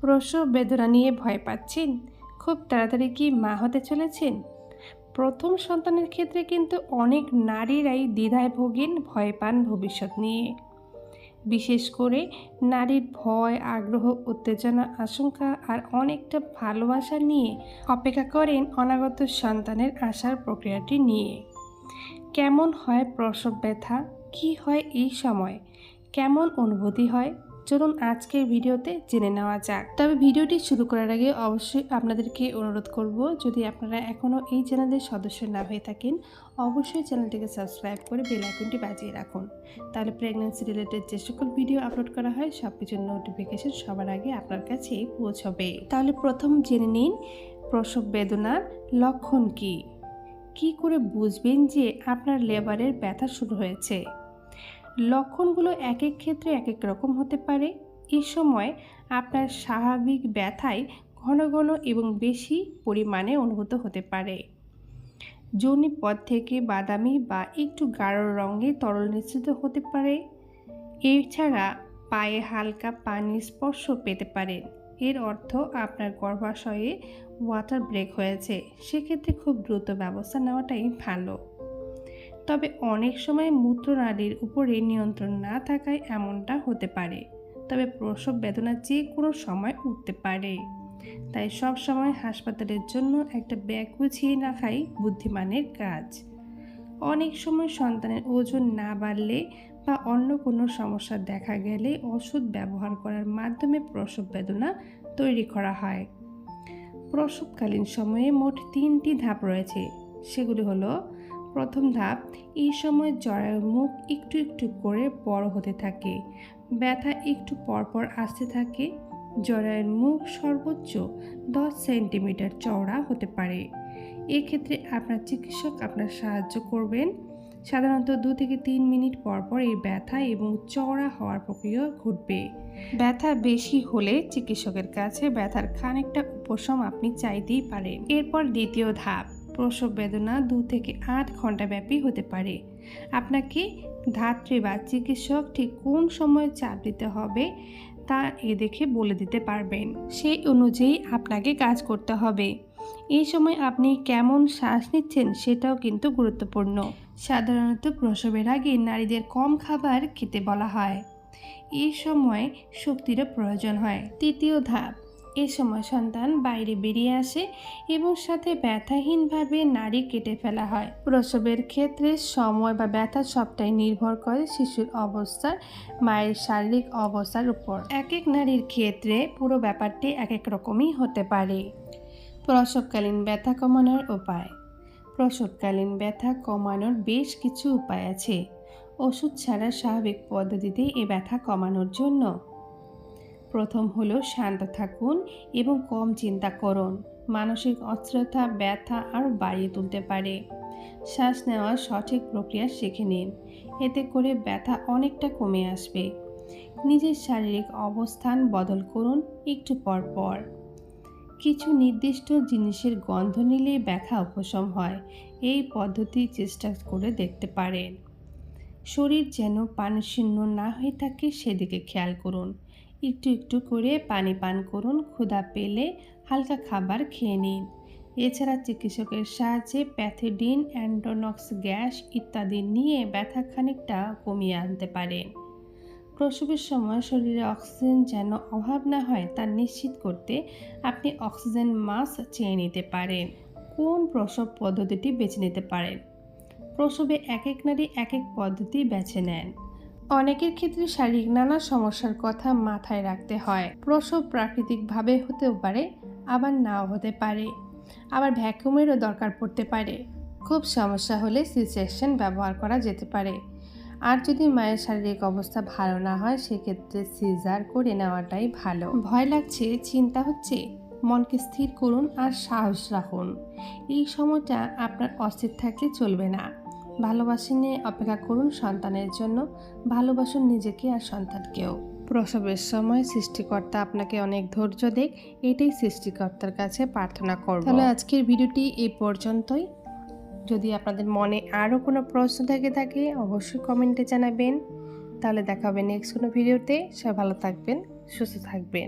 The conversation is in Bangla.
প্রসব বেদনা নিয়ে ভয় পাচ্ছেন? খুব তাড়াতাড়ি কি মা হতে চলেছেন? প্রথম সন্তানের ক্ষেত্রে কিন্তু অনেক নারীরাই দ্বিধায় ভোগেন, ভয় পান ভবিষ্যৎ নিয়ে। বিশেষ করে নারীর ভয়, আগ্রহ, উত্তেজনা, আশঙ্কা আর অনেকটা ভালোবাসা নিয়ে অপেক্ষা করেন অনাগত সন্তানের আসার প্রক্রিয়াটি নিয়ে। কেমন হয় প্রসব ব্যথা? কি হয় এই সময়? কেমন অনুভূতি হয়? চলুন আজকের ভিডিওতে জেনে নেওয়া যাক। তবে ভিডিওটি শুরু করার আগে অবশ্যই আপনাদেরকে অনুরোধ করব, যদি আপনারা এখনও এই চ্যানেলের সদস্য না হয়ে থাকেন, অবশ্যই চ্যানেলটিকে সাবস্ক্রাইব করে বেল আইকনটি বাজিয়ে রাখুন। তাহলে প্রেগন্যান্সি রিলেটেড যে সকল ভিডিও আপলোড করা হয় সব কিছুর নোটিফিকেশন সবার আগে আপনার কাছে পৌঁছবে। তাহলে প্রথম জেনে নিন, প্রসব বেদনার লক্ষণ কী? কি করে বুঝবেন যে আপনার লেবারের ব্যথা শুরু হয়েছে? লক্ষণগুলো এক এক ক্ষেত্রে এক এক রকম হতে পারে। এই সময় আপনার স্বাভাবিক ব্যথায় ঘন ঘন এবং বেশি পরিমাণে অনুভূত হতে পারে। যৌনি পথ থেকে বাদামি বা একটু গাঢ় রঙে তরল নিশ্চিত হতে পারে। এছাড়া পায়ে হালকা পানির স্পর্শ পেতে পারেন এর অর্থ আপনার গর্ভাশয়ে ওয়াটার ব্রেক হয়েছে। সেক্ষেত্রে খুব দ্রুত ব্যবস্থা নেওয়াটাই ভালো। তবে অনেক সময় মূত্রনালীর উপরে নিয়ন্ত্রণ না থাকায় এমনটা হতে পারে। তবে প্রসব বেদনা যে কোনো সময় উঠতে পারে। তাই সব সময় হাসপাতালের জন্য একটা ব্যাগ গুছিয়ে রাখাই বুদ্ধিমানের কাজ। অনেক সময় সন্তানের ওজন না বাড়লে বা অন্য কোনো সমস্যা দেখা গেলে ওষুধ ব্যবহার করার মাধ্যমে প্রসব বেদনা তৈরি করা হয়। প্রসবকালীন সময়ে মোট তিনটি ধাপ রয়েছে। সেগুলি হলো প্রথম ধাপ, এই সময় জরায়ুর মুখ একটু একটু করে বড় হতে থাকে। ব্যথা একটু পরপর আসতে থাকে। জরায়ুর মুখ সর্বোচ্চ দশ সেন্টিমিটার চওড়া হতে পারে। এক্ষেত্রে আপনার চিকিৎসক আপনার সাহায্য করবেন। সাধারণত দু থেকে তিন মিনিট পর পর এই ব্যথা এবং চওড়া হওয়ার প্রক্রিয়া ঘটবে। ব্যথা বেশি হলে চিকিৎসকের কাছে ব্যথার খানিকটা উপশম আপনি চাইতেই পারেন। এরপর দ্বিতীয় ধাপ। প্রসব বেদনা দু থেকে আট ঘণ্টা ব্যাপী হতে পারে। আপনাকে ধাত্রী বা চিকিৎসক ঠিক কোন সময় চাপ দিতে হবে তা এ দেখে বলে দিতে পারবেন। সেই অনুযায়ী আপনাকে কাজ করতে হবে। এই সময় আপনি কেমন শ্বাস নিচ্ছেন সেটাও কিন্তু গুরুত্বপূর্ণ। সাধারণত প্রসবের আগে নারীদের কম খাবার খেতে বলা হয়। এই সময় শক্তিরও প্রয়োজন হয়। তৃতীয় ধাপ এ সময় সন্তান বাইরে বেরিয়ে আসে এবং সাথে ব্যথাহীনভাবে নারী কেটে ফেলা হয়। প্রসবের ক্ষেত্রে সময় বা ব্যথা সবটাই নির্ভর করে শিশুর অবস্থার, মায়ের শারীরিক অবস্থার উপর। এক এক নারীর ক্ষেত্রে পুরো ব্যাপারটি এক এক রকমই হতে পারে। প্রসবকালীন ব্যথা কমানোর উপায়। প্রসবকালীন ব্যথা কমানোর বেশ কিছু উপায় আছে। ওষুধ ছাড়া স্বাভাবিক পদ্ধতিতে এ ব্যথা কমানোর জন্য প্রথম হলো শান্ত থাকুন এবং কম চিন্তা করুন। মানসিক অস্থিরতা, ব্যথা আরও বাড়িয়ে তুলতে পারে। শ্বাস নেওয়ার সঠিক প্রক্রিয়া শিখে নিন। এতে করে ব্যথা অনেকটা কমে আসবে। নিজের শারীরিক অবস্থান বদল করুন একটু পর পর। কিছু নির্দিষ্ট জিনিসের গন্ধ নিলে ব্যথা উপশম হয়। এই পদ্ধতি চেষ্টা করে দেখতে পারেন। শরীর যেন পানি শূন্য না হয়ে থাকে সেদিকে খেয়াল করুন। একটু একটু করে পানি পান করুন, ক্ষুধা পেলে হালকা খাবার খেয়ে নিন। এছাড়া চিকিৎসকের সাহায্যে প্যাথিডিন, অ্যান্ডোনক্স গ্যাস ইত্যাদি নিয়ে ব্যথা খানিকটা কমিয়ে আনতে পারেন প্রসবের সময় শরীরে অক্সিজেন যেন অভাব না হয় তা নিশ্চিত করতে আপনি অক্সিজেন মাস্ক চেয়ে নিতে পারেন। কোন প্রসব পদ্ধতিটি বেছে নিতে পারেন? প্রসবে এক এক নারী এক এক পদ্ধতি বেছে নেন। অনেকের ক্ষেত্রে শারীরিক নানা সমস্যার কথা মাথায় রাখতে হয়। প্রসব প্রাকৃতিকভাবে হতেও পারে, আবার নাও হতে পারে। আবার ভ্যাকুমেরও দরকার পড়তে পারে। খুব সমস্যা হলে সি সেকশন ব্যবহার করা যেতে পারে। আর যদি মায়ের শারীরিক অবস্থা ভালো না হয়, সেক্ষেত্রে সিজার করে নেওয়াটাই ভালো। ভয় লাগছে, চিন্তা হচ্ছে, মনকে স্থির করুন আর সাহস রাখুন। এই সময়টা আপনার অস্থির থাকলে চলবে না। ভালোবাসি নিয়ে অপেক্ষা করুন সন্তানের জন্য, ভালোবাসুন নিজেকে আর সন্তানকেও। প্রসবের সময় সৃষ্টিকর্তা আপনাকে অনেক ধৈর্য দেখ, এটাই সৃষ্টিকর্তার কাছে প্রার্থনা করব। তাহলে আজকের ভিডিওটি এই পর্যন্তই। যদি আপনাদের মনে আরও কোনো প্রশ্ন থেকে থাকে, অবশ্যই কমেন্টে জানাবেন। তাহলে দেখা হবে নেক্সট কোনো ভিডিওতে। সবাই ভালো থাকবেন, সুস্থ থাকবেন।